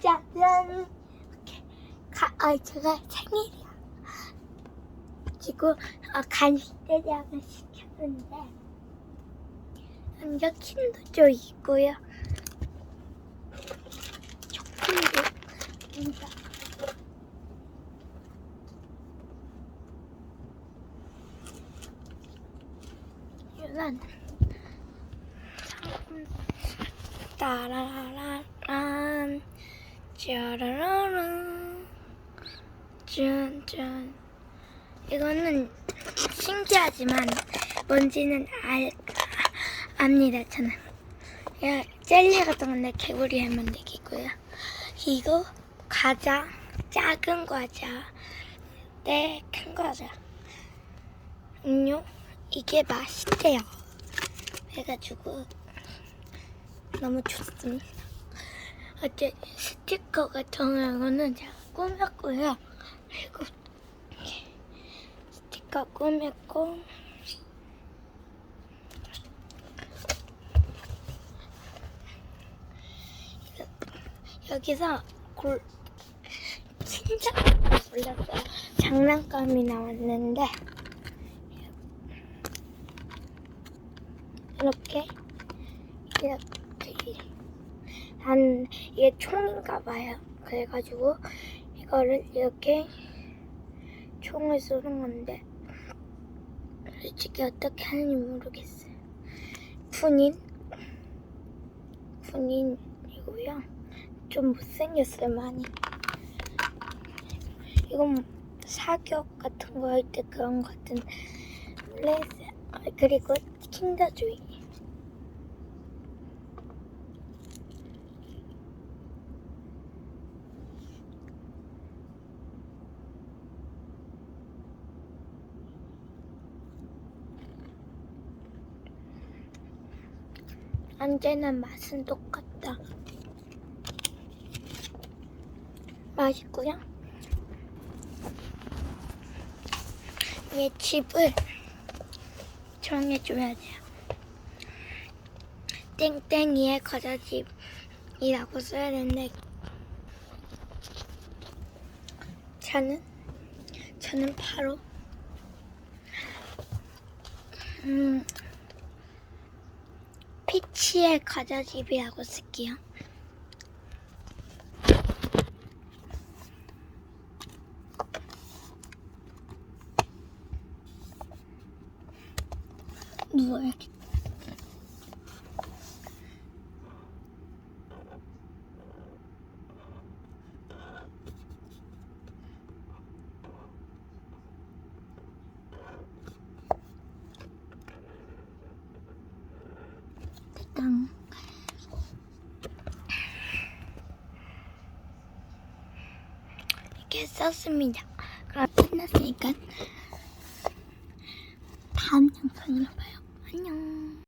짜잔 가, 아 제가 생일이야. 그리고 어, 간식 대장을 시켰는데 남자 킨더조 있고요. 초콜릿 진짜 이건 따라라란 짜라라란 짠짠. 이거는 신기하지만 뭔지는 알, 압니다 저는. 야, 젤리 같은 건데 개구리 하면 되겠고요. 이거 과자 작은 과자 네큰 과자. 음료? 이게 맛있대요. 해가지고 너무 좋습니다. 어째 스티커 같은 거는 제가 꾸몄고요. 그리고 스티커 꾸몄고 여기서 골 진짜 몰랐어요. 장난감이 나왔는데 이렇게 이렇게 한 이게 총인가 봐요. 그래가지고 이거를 이렇게 총을 쏘는 건데 솔직히 어떻게 하는지 모르겠어요. 군인 군인이고요. 좀 못생겼어요 많이. 이건 사격 같은 거 할 때 그런 거 같은 레이스 아, 그리고 킨더조이. 언제나 맛은 똑같다. 맛있고요. 얘 집을 정해줘야 돼요. 땡땡이의 과자집이라고 써야 되는데 저는 저는 바로 음 피치의 과자집이라고 쓸게요. 누워야겠다. 썼습니다. 그럼 끝났으니까 다음 영상으로 봐요. 안녕.